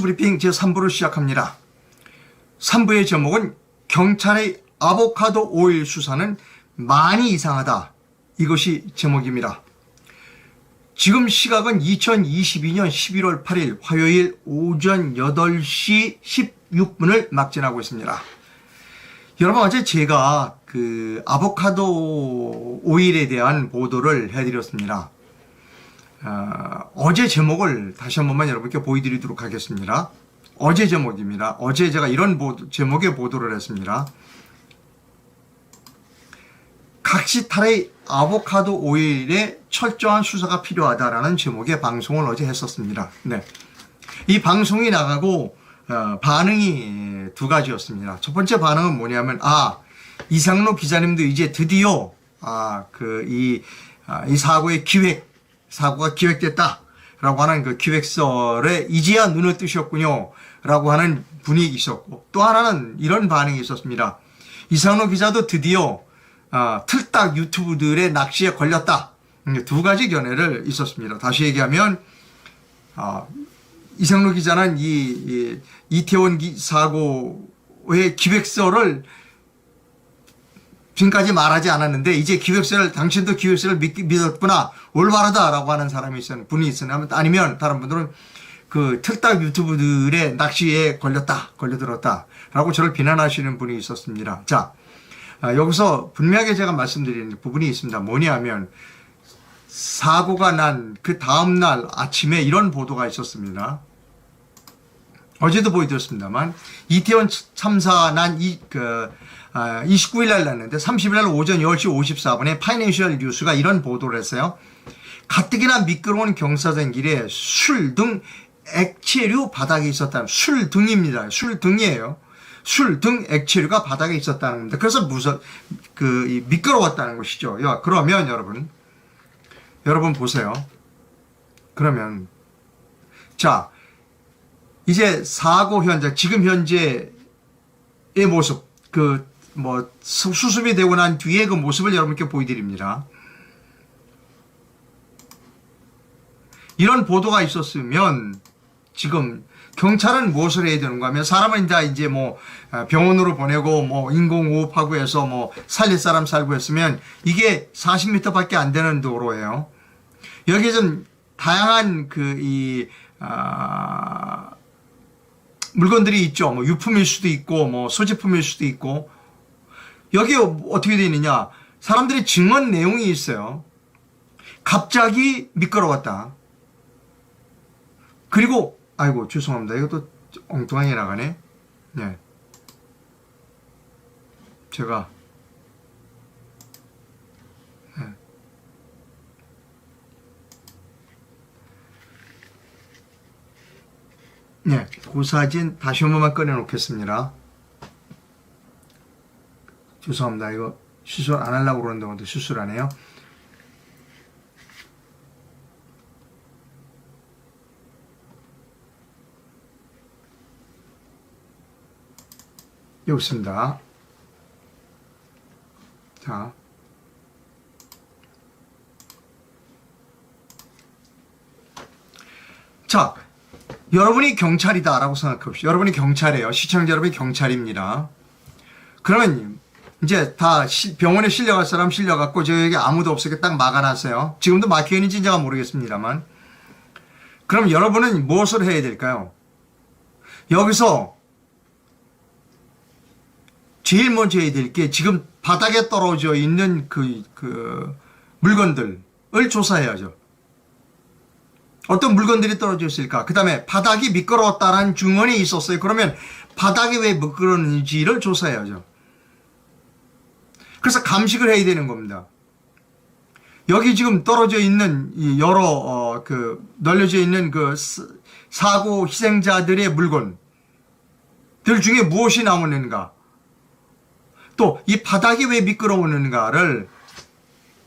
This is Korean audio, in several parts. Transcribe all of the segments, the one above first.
브리핑 제3부를 시작합니다. 3부의 제목은 경찰의 아보카도 오일 수사는 많이 이상하다. 이것이 제목입니다. 지금 시각은 2022년 11월 8일 화요일 오전 8시 16분을 막 지나고 있습니다. 여러분 어제 제가 그 아보카도 오일에 대한 보도를 해드렸습니다. 어, 어제 제목을 다시 한 번만 여러분께 보여드리도록 하겠습니다. 어제 제목입니다. 어제 제가 이런 보도, 제목의 보도를 했습니다. 각시탈의 아보카도 오일에 철저한 수사가 필요하다라는 제목의 방송을 어제 했었습니다. 네. 이 방송이 나가고 어, 반응이 두 가지였습니다. 첫 번째 반응은 뭐냐면 아 이상로 기자님도 이제 드디어 아그이 아, 이 사고의 기획 사고가 기획됐다 라고 하는 그 기획설에 이제야 눈을 뜨셨군요. 라고 하는 분위기 있었고 또 하나는 이런 반응이 있었습니다. 이상로 기자도 드디어 아, 틀딱 유튜브들의 낚시에 걸렸다. 음, 두 가지 견해를 있었습니다. 다시 얘기하면 아, 이상로 기자는 이, 이 이태원 기, 사고의 기획서를 지금까지 말하지 않았는데 이제 기획서를 당신도 기획서를 믿, 믿었구나 올바르다라고 하는 사람이 있었는 분이 있었나 아니면 다른 분들은 그 틀딱 유튜브들의 낚시에 걸렸다 걸려들었다라고 저를 비난하시는 분이 있었습니다. 자 아, 여기서 분명하게 제가 말씀드리는 부분이 있습니다. 뭐냐면 사고가 난 그 다음 날 아침에 이런 보도가 있었습니다. 어제도 보여드렸습니다만 이태원 참사 난이그 아, 29일 날 났는데 30일 날 오전 10시 54분에 파이낸셜 뉴스가 이런 보도를 했어요. 가뜩이나 미끄러운 경사진 길에 술 등 액체류 바닥에 있었다는 술 등입니다. 술 등이에요. 술 등 액체류가 바닥에 있었다는 겁니다. 그래서 무서 그 이, 미끄러웠다는 것이죠. 야, 그러면 여러분 여러분 보세요. 그러면 자 이제 사고 현장 지금 현재의 모습 그 뭐 수습이 되고 난 뒤에 그 모습을 여러분께 보여드립니다. 이런 보도가 있었으면 지금 경찰은 무엇을 해야 되는가 하면 사람은 이제 이제 뭐 병원으로 보내고 뭐 인공호흡하고 해서 뭐 살릴 사람 살고 했으면 이게 40m밖에 안 되는 도로예요. 여기 좀 다양한 그 이 아, 물건들이 있죠. 뭐 유품일 수도 있고 뭐 소지품일 수도 있고 여기 어떻게 되어 있느냐? 사람들이 증언 내용이 있어요. 갑자기 미끄러웠다. 그리고 아이고 죄송합니다. 이것도 엉뚱하게 나가네. 네. 제가 네. 네, 그 사진 다시 한 번만 꺼내 놓겠습니다. 죄송합니다. 이거 수술 안 하려고 그러는데 오늘 수술 안 해요. 여기 있습니다. 자. 자, 여러분이 경찰이다라고 생각합시다. 여러분이 경찰이에요. 시청자 여러분이 경찰입니다. 그러면 이제 다 병원에 실려갈 사람 실려갔고 저에게 아무도 없었게 딱 막아놨어요. 지금도 막혀 있는지 제가 모르겠습니다만. 그럼 여러분은 무엇을 해야 될까요? 여기서 제일 먼저 해야 될 게 지금 바닥에 떨어져 있는 그, 그 물건들을 조사해야죠. 어떤 물건들이 떨어져 있을까? 그 다음에 바닥이 미끄러웠다는 증언이 있었어요. 그러면 바닥이 왜 미끄러웠는지를 조사해야죠. 그래서 감식을 해야 되는 겁니다. 여기 지금 떨어져 있는 여러 어, 그 널려져 있는 그 사고 희생자들의 물건들 중에 무엇이 남았는가? 또 이 바닥이 왜 미끄러우는가를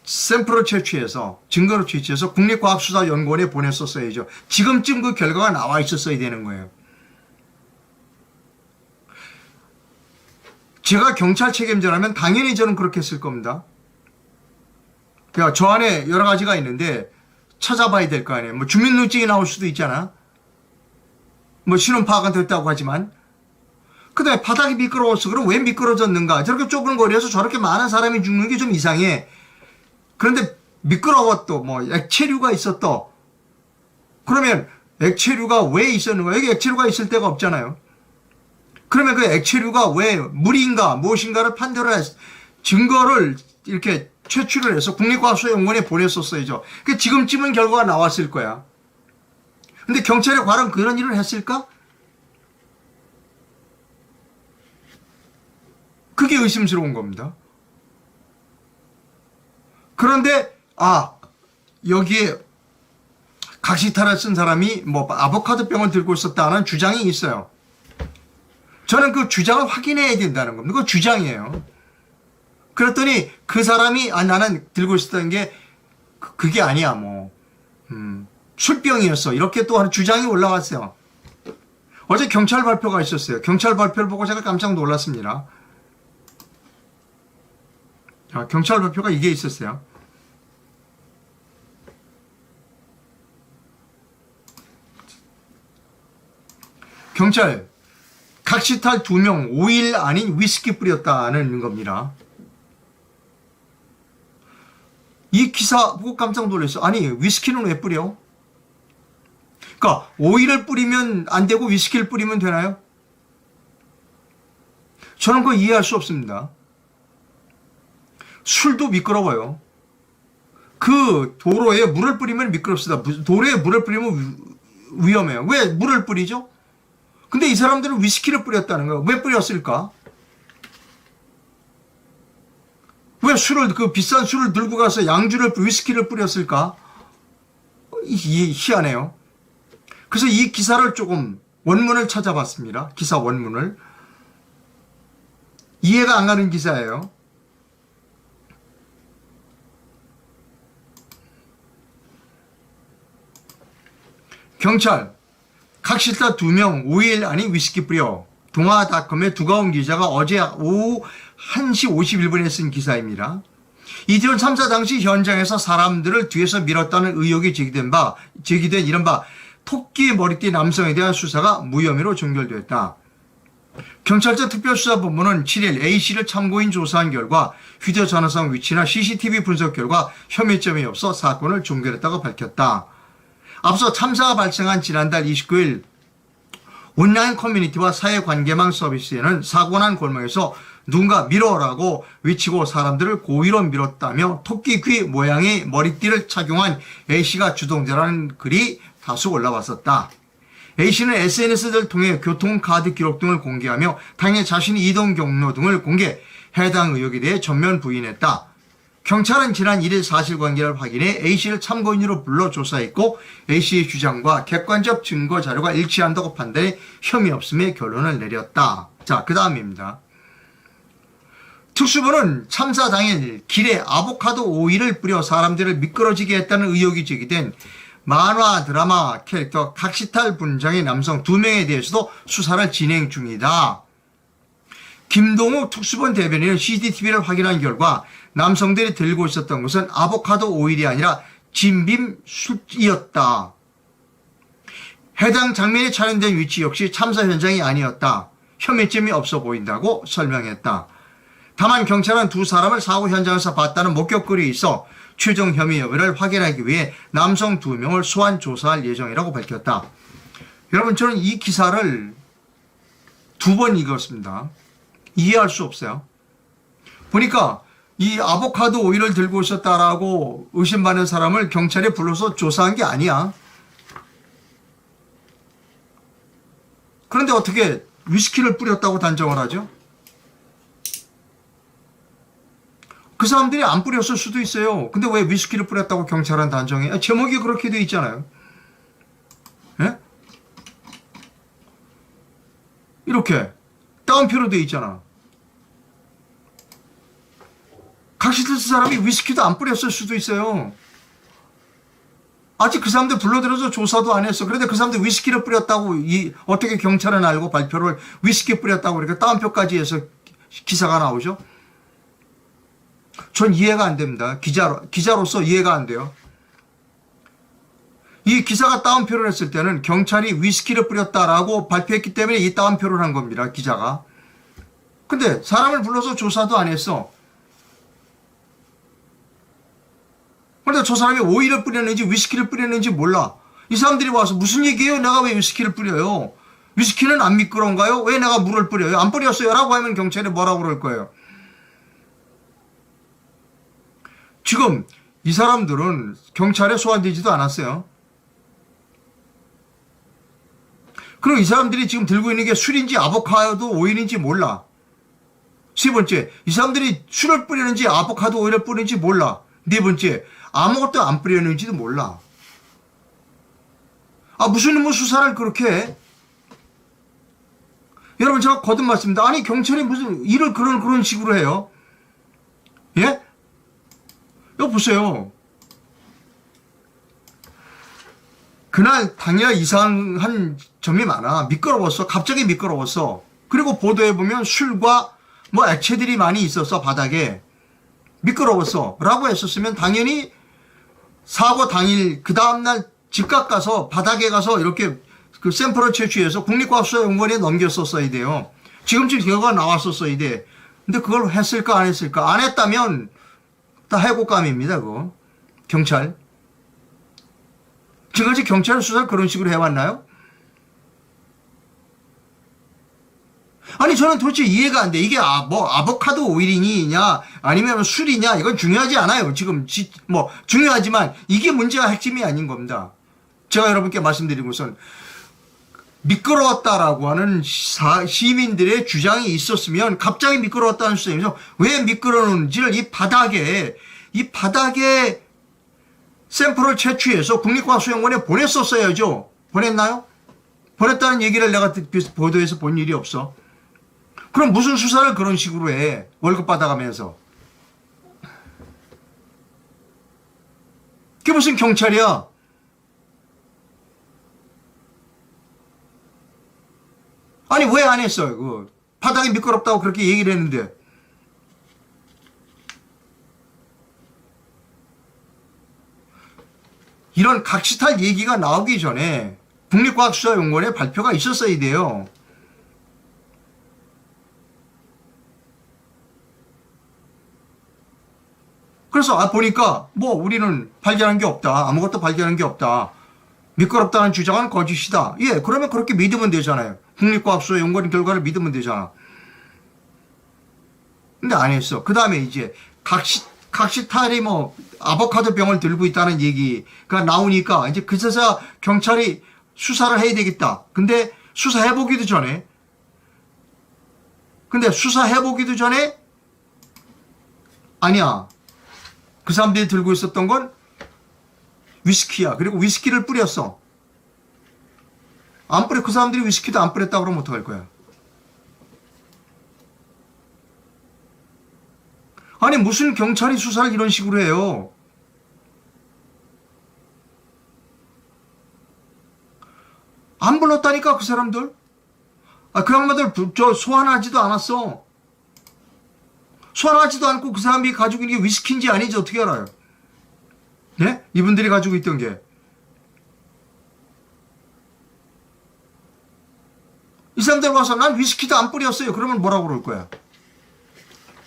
샘플을 채취해서 증거를 채취해서 국립과학수사연구원에 보냈었어야죠. 지금쯤 그 결과가 나와 있었어야 되는 거예요. 제가 경찰 책임자라면 당연히 저는 그렇게 했을 겁니다. 그러니까 저 안에 여러 가지가 있는데 찾아봐야 될 거 아니에요. 뭐 주민등록증이 나올 수도 있잖아. 뭐 신원 파악은 됐다고 하지만 그다음에 바닥이 미끄러웠어. 그럼 왜 미끄러졌는가? 저렇게 좁은 거리에서 저렇게 많은 사람이 죽는 게 좀 이상해. 그런데 미끄러웠또 뭐 액체류가 있었더. 그러면 액체류가 왜 있었는가? 여기 액체류가 있을 데가 없잖아요. 그러면 그 액체류가 왜 물인가 무엇인가를 판별을 했, 증거를 이렇게 채취를 해서 국립과학수사연구원에 보냈었어야죠. 그 지금쯤은 결과가 나왔을 거야. 근데 경찰이 과연 그런 일을 했을까? 그게 의심스러운 겁니다. 그런데 아 여기에 각시탈을 쓴 사람이 뭐 아보카도 병을 들고 있었다는 주장이 있어요. 저는 그 주장을 확인해야 된다는 겁니다. 그 주장이에요. 그랬더니 그 사람이 아 나는 들고 있었던 게 그- 그게 아니야 뭐 음, 술병이었어 이렇게 또 하는 주장이 올라왔어요. 어제 경찰 발표가 있었어요. 경찰 발표를 보고 제가 깜짝 놀랐습니다. 아, 경찰 발표가 이게 있었어요. 경찰 각시탈 두명 오일 아닌 위스키 뿌렸다는 겁니다. 이 기사 보고 깜짝 놀랐어. 아니 위스키는 왜 뿌려? 그러니까 오일을 뿌리면 안 되고 위스키를 뿌리면 되나요? 저는 그거 이해할 수 없습니다. 술도 미끄러워요. 그 도로에 물을 뿌리면 미끄럽습니다. 무- 도로에 물을 뿌리면 위- 위험해요. 왜 물을 뿌리죠? 근데 이 사람들은 위스키를 뿌렸다는 거예요. 왜 뿌렸을까? 왜 술을 그 비싼 술을 들고 가서 양주를 위스키를 뿌렸을까? 이, 이 희한해요. 그래서 이 기사를 조금 원문을 찾아봤습니다. 기사 원문을 이해가 안 가는 기사예요. 경찰 각실타 2명 5일 아닌 위스키 뿌려 동아닷컴의 두가운 기자가 어제 오후 1시 51분에 쓴 기사입니다. 이태원 참사 당시 현장에서 사람들을 뒤에서 밀었다는 의혹이 제기된 바 제기된 이른바 토끼 머리띠 남성에 대한 수사가 무혐의로 종결됐다. 경찰청 특별수사본부는 7일 A씨를 참고인 조사한 결과 휴대전화상 위치나 CCTV 분석 결과 혐의점이 없어 사건을 종결했다고 밝혔다. 앞서 참사가 발생한 지난달 29일 온라인 커뮤니티와 사회관계망 서비스에는 사고 난 골목에서 누군가 밀어라고 외치고 사람들을 고의로 밀었다며 토끼 귀 모양의 머리띠를 착용한 A씨가 주동자라는 글이 다수 올라왔었다. A씨는 SNS를 통해 교통카드 기록 등을 공개하며 당해 자신의 이동 경로 등을 공개, 해당 의혹에 대해 전면 부인했다. 경찰은 지난 1일 사실관계를 확인해 A씨를 참고인으로 불러 조사했고 A씨의 주장과 객관적 증거 자료가 일치한다고 판단해 혐의 없음의 결론을 내렸다. 자, 그 다음입니다. 특수부는 참사 당일 길에 아보카도 오일을 뿌려 사람들을 미끄러지게 했다는 의혹이 제기된 만화 드라마 캐릭터 각시탈 분장의 남성 두 명에 대해서도 수사를 진행 중이다. 김동욱 특수본 대변인은 CCTV를 확인한 결과 남성들이 들고 있었던 것은 아보카도 오일이 아니라 진빔 숯이었다. 해당 장면이 촬영된 위치 역시 참사 현장이 아니었다. 혐의점이 없어 보인다고 설명했다. 다만 경찰은 두 사람을 사고 현장에서 봤다는 목격글이 있어 최종 혐의 여부를 확인하기 위해 남성 두 명을 소환 조사할 예정이라고 밝혔다. 여러분 저는 이 기사를 두 번 읽었습니다. 이해할 수 없어요. 보니까 이 아보카도 오일을 들고 있었다라고 의심받는 사람을 경찰에 불러서 조사한 게 아니야. 그런데 어떻게 위스키를 뿌렸다고 단정을 하죠? 그 사람들이 안 뿌렸을 수도 있어요. 근데 왜 위스키를 뿌렸다고 경찰은 단정해? 아, 제목이 그렇게 돼 있잖아요. 예? 이렇게 따옴표로 돼 있잖아. 각시트스 사람이 위스키도 안 뿌렸을 수도 있어요. 아직 그 사람들 불러들여서 조사도 안 했어. 그런데 그 사람들 위스키를 뿌렸다고 이 어떻게 경찰은 알고 발표를 위스키 뿌렸다고 이렇게 따옴표까지 해서 기사가 나오죠? 전 이해가 안 됩니다. 기자로 기자로서 이해가 안 돼요. 이 기사가 따옴표를 했을 때는 경찰이 위스키를 뿌렸다라고 발표했기 때문에 이 따옴표를 한 겁니다. 기자가. 근데 사람을 불러서 조사도 안 했어. 근데 저 사람이 오일을 뿌렸는지 위스키를 뿌렸는지 몰라. 이 사람들이 와서 무슨 얘기예요? 내가 왜 위스키를 뿌려요? 위스키는 안 미끄러운가요? 왜 내가 물을 뿌려요? 안 뿌렸어요? 라고 하면 경찰이 뭐라고 그럴 거예요? 지금 이 사람들은 경찰에 소환되지도 않았어요. 그럼 이 사람들이 지금 들고 있는 게 술인지 아보카도 오일인지 몰라. 세 번째, 이 사람들이 술을 뿌리는지 아보카도 오일을 뿌리는지 몰라. 네 번째, 아무것도 안 뿌렸는지도 몰라. 아, 무슨 뭐 수사를 그렇게 해? 여러분, 제가 거듭 말씀입니다. 아니, 경찰이 무슨 일을 그런, 그런 식으로 해요? 예? 이거 보세요. 그날 당일 이상한 점이 많아. 미끄러웠어. 갑자기 미끄러웠어. 그리고 보도에 보면 술과 뭐 액체들이 많이 있었어, 바닥에. 미끄러웠어. 라고 했었으면 당연히 사고 당일, 그 다음날 집값 가서 바닥에 가서 이렇게 그 샘플을 채취해서 국립과학수사연구원에 넘겼었어야 돼요. 지금쯤 결과가 나왔었어야 돼. 근데 그걸 했을까, 안 했을까? 안 했다면 다 해고감입니다, 그거. 경찰. 지금까지 경찰 수사를 그런 식으로 해왔나요? 아니 저는 도대체 이해가 안 돼. 이게 아, 뭐 아보카도 오일이냐 아니면 술이냐 이건 중요하지 않아요. 지금 지, 뭐 중요하지만 이게 문제가 핵심이 아닌 겁니다. 제가 여러분께 말씀드린 것은 미끄러웠다라고 하는 사- 시민들의 주장이 있었으면 갑자기 미끄러웠다는 주장에서 왜 미끄러운지를 이 바닥에 이 바닥에 샘플을 채취해서 국립과학수연원에 보냈었어야죠. 보냈나요? 보냈다는 얘기를 내가 듣- 보도에서 본 일이 없어. 그럼 무슨 수사를 그런 식으로 해? 월급 받아가면서. 그게 무슨 경찰이야? 아니 왜 안 했어요? 그 바닥이 미끄럽다고 그렇게 얘기를 했는데 이런 각시탈 얘기가 나오기 전에 국립과학수사연구원에 발표가 있었어야 돼요. 그래서 아 보니까 뭐 우리는 발견한 게 없다. 아무것도 발견한 게 없다. 미끄럽다는 주장은 거짓이다. 예, 그러면 그렇게 믿으면 되잖아요. 국립과학수사 연구원 결과를 믿으면 되잖아. 근데 안 했어. 그 다음에 이제 각시, 각시탈이 뭐 아보카도 병을 들고 있다는 얘기가 나오니까 이제 그제서 경찰이 수사를 해야 되겠다. 근데 수사해보기도 전에 근데 수사해보기도 전에 아니야. 그 사람들이 들고 있었던 건 위스키야. 그리고 위스키를 뿌렸어. 안 뿌려. 그 사람들이 위스키도 안 뿌렸다 그러면 어떡할 거야? 아니, 무슨 경찰이 수사를 이런 식으로 해요? 안 불렀다니까, 그 사람들? 아, 그 양반들 부- 저 소환하지도 않았어. 소환하지도 않고 그 사람이 가지고 있는 게 위스키인지 아닌지 어떻게 알아요? 네? 이분들이 가지고 있던 게. 이 사람들 와서 난 위스키도 안 뿌렸어요. 그러면 뭐라고 그럴 거야?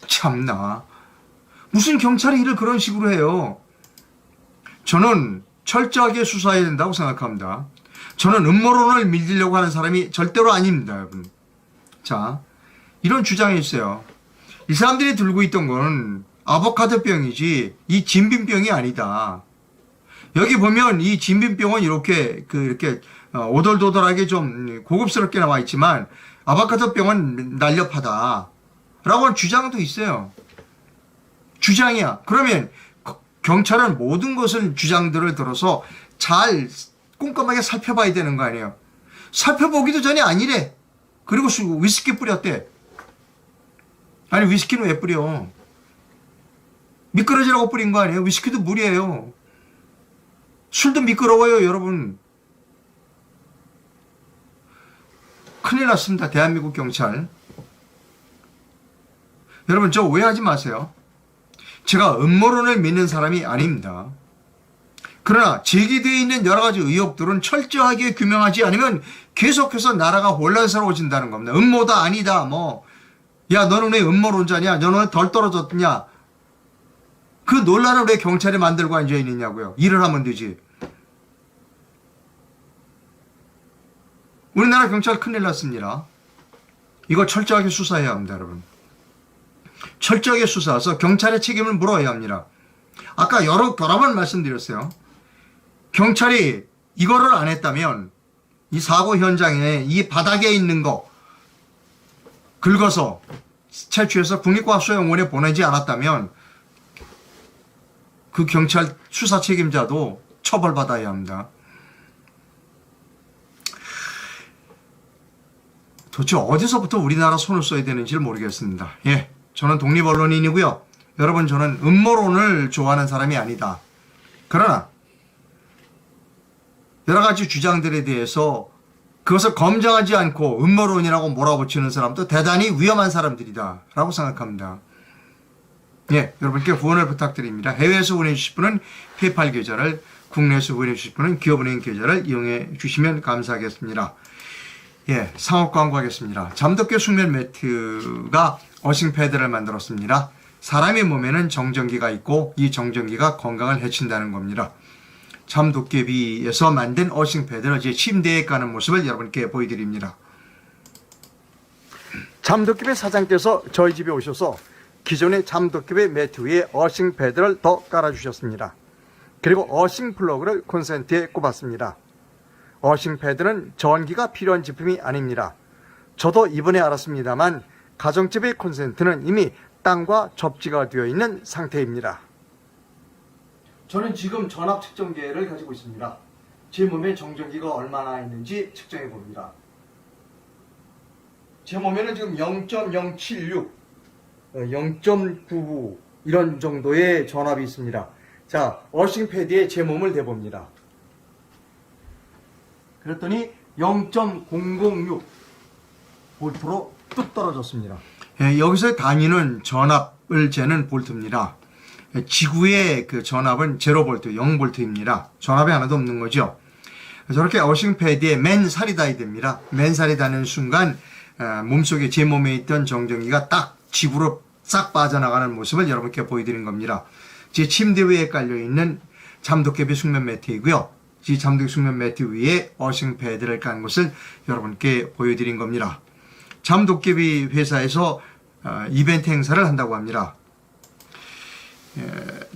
참나. 무슨 경찰이 일을 그런 식으로 해요? 저는 철저하게 수사해야 된다고 생각합니다. 저는 음모론을 믿으려고 하는 사람이 절대로 아닙니다, 여러분. 자, 이런 주장이 있어요. 이 사람들이 들고 있던 건 아보카도병이지 이 진빈병이 아니다. 여기 보면 이 진빈병은 이렇게 그 이렇게 어, 오돌도돌하게 좀 고급스럽게 나와 있지만 아보카도병은 날렵하다. 라고 주장도 있어요. 주장이야. 그러면 거- 경찰은 모든 것을 주장들을 들어서 잘 꼼꼼하게 살펴봐야 되는 거 아니에요. 살펴보기도 전에 아니래. 그리고 수- 위스키 뿌렸대. 아니 위스키는 왜 뿌려? 미끄러지라고 뿌린 거 아니에요? 위스키도 물이에요. 술도 미끄러워요, 여러분. 큰일 났습니다, 대한민국 경찰. 여러분, 저 오해하지 마세요. 제가 음모론을 믿는 사람이 아닙니다. 그러나 제기되어 있는 여러 가지 의혹들은 철저하게 규명하지 않으면 계속해서 나라가 혼란스러워진다는 겁니다. 음모다 아니다 뭐 야 너는 왜 음모론자냐 너는 왜 덜 떨어졌냐 그 논란을 왜 경찰이 만들고 앉아 있느냐고요. 일을 하면 되지. 우리나라 경찰 큰일 났습니다. 이거 철저하게 수사해야 합니다, 여러분. 철저하게 수사해서 경찰의 책임을 물어야 합니다. 아까 여러, 여러 번 말씀드렸어요. 경찰이 이거를 안 했다면 이 사고 현장에 이 바닥에 있는 거 긁어서 채취해서 국립과학수영원에 보내지 않았다면 그 경찰 수사 책임자도 처벌받아야 합니다. 도대체 어디서부터 우리나라 손을 써야 되는지를 모르겠습니다. 예, 저는 독립 언론인이고요. 여러분 저는 음모론을 좋아하는 사람이 아니다. 그러나 여러 가지 주장들에 대해서 그것을 검증하지 않고 음모론이라고 몰아붙이는 사람도 대단히 위험한 사람들이다 라고 생각합니다. 예, 여러분께 후원을 부탁드립니다. 해외에서 후원해 주실 분은 페이팔 계좌를, 국내에서 후원해 주실 분은 기업은행 계좌를 이용해 주시면 감사하겠습니다. 예, 상업 광고하겠습니다. 잠덮개 숙면 매트가 어싱 패드를 만들었습니다. 사람의 몸에는 정전기가 있고 이 정전기가 건강을 해친다는 겁니다. 잠도깨비에서 만든 어싱 패드를 제 침대에 까는 모습을 여러분께 보여드립니다. 잠도깨비 사장께서 저희 집에 오셔서 기존의 잠도깨비 매트 위에 어싱 패드를 더 깔아주셨습니다. 그리고 어싱 플러그를 콘센트에 꼽았습니다. 어싱 패드는 전기가 필요한 제품이 아닙니다. 저도 이번에 알았습니다만 가정집의 콘센트는 이미 땅과 접지가 되어 있는 상태입니다. 저는 지금 전압 측정기를 가지고 있습니다. 제 몸에 정전기가 얼마나 있는지 측정해 봅니다. 제 몸에는 지금 0.076, 0.99 이런 정도의 전압이 있습니다. 자, 어싱 패드에 제 몸을 대봅니다. 그랬더니 0.006 볼트로 뚝 떨어졌습니다. 예, 여기서 단위는 전압을 재는 볼트입니다. 예, 지구의 그 전압은 0볼트, 0볼트입니다. 전압이 하나도 없는 거죠. 저렇게 어싱 패드에 맨 살이 닿아야 됩니다. 맨 살이 닿는 순간 어, 몸속에 제 몸에 있던 정전기가 딱 지구로 싹 빠져나가는 모습을 여러분께 보여드린 겁니다. 제 침대 위에 깔려 있는 잠도깨비 숙면 매트이고요. 이 잠도깨비 숙면 매트 위에 어싱 패드를 깐 것을 여러분께 보여드린 겁니다. 잠도깨비 회사에서 어, 이벤트 행사를 한다고 합니다.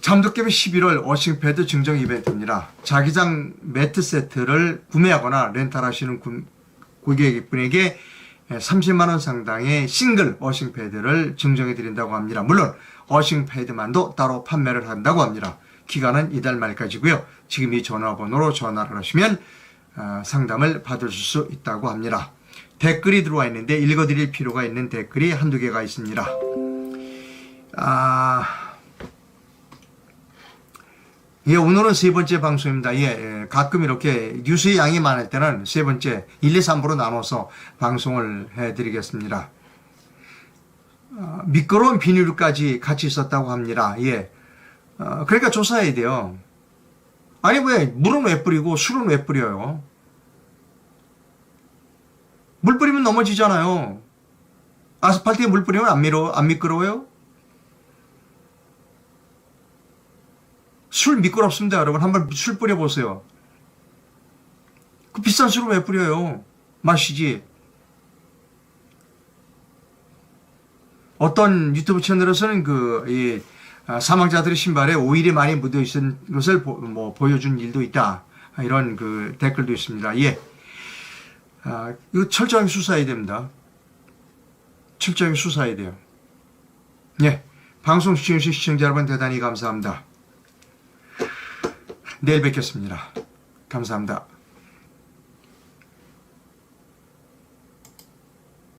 잠도깨비 11월 어싱패드 증정 이벤트입니다. 자기장 매트 세트를 구매하거나 렌탈하시는 구- 고객분에게 30만원 상당의 싱글 어싱패드를 증정해 드린다고 합니다. 물론 어싱패드만도 따로 판매를 한다고 합니다. 기간은 이달 말까지고요. 지금 이 전화번호로 전화를 하시면 어, 상담을 받으실 수 있다고 합니다. 댓글이 들어와 있는데 읽어드릴 필요가 있는 댓글이 한두 개가 있습니다. 아, 예, 오늘은 세 번째 방송입니다. 예, 예, 가끔 이렇게 뉴스의 양이 많을 때는 세 번째, 1, 2, 3부로 나눠서 방송을 해드리겠습니다. 어, 미끄러운 비닐까지 같이 있었다고 합니다. 예. 어, 그러니까 조사해야 돼요. 아니, 왜, 물은 왜 뿌리고 술은 왜 뿌려요? 물 뿌리면 넘어지잖아요. 아스팔트에 물 뿌리면 안 미러, 안 미끄러워요? 술 미끄럽습니다, 여러분. 한번 술 뿌려보세요. 그 비싼 술을 왜 뿌려요? 마시지. 어떤 유튜브 채널에서는 그, 이, 아, 사망자들의 신발에 오일이 많이 묻어 있는 것을 보, 뭐, 보여준 일도 있다. 아, 이런 그 댓글도 있습니다. 예. 아, 이거 철저하게 수사해야 됩니다. 철저하게 수사해야 돼요. 예. 방송 시청자 여러분 대단히 감사합니다. 내일 뵙겠습니다. 감사합니다.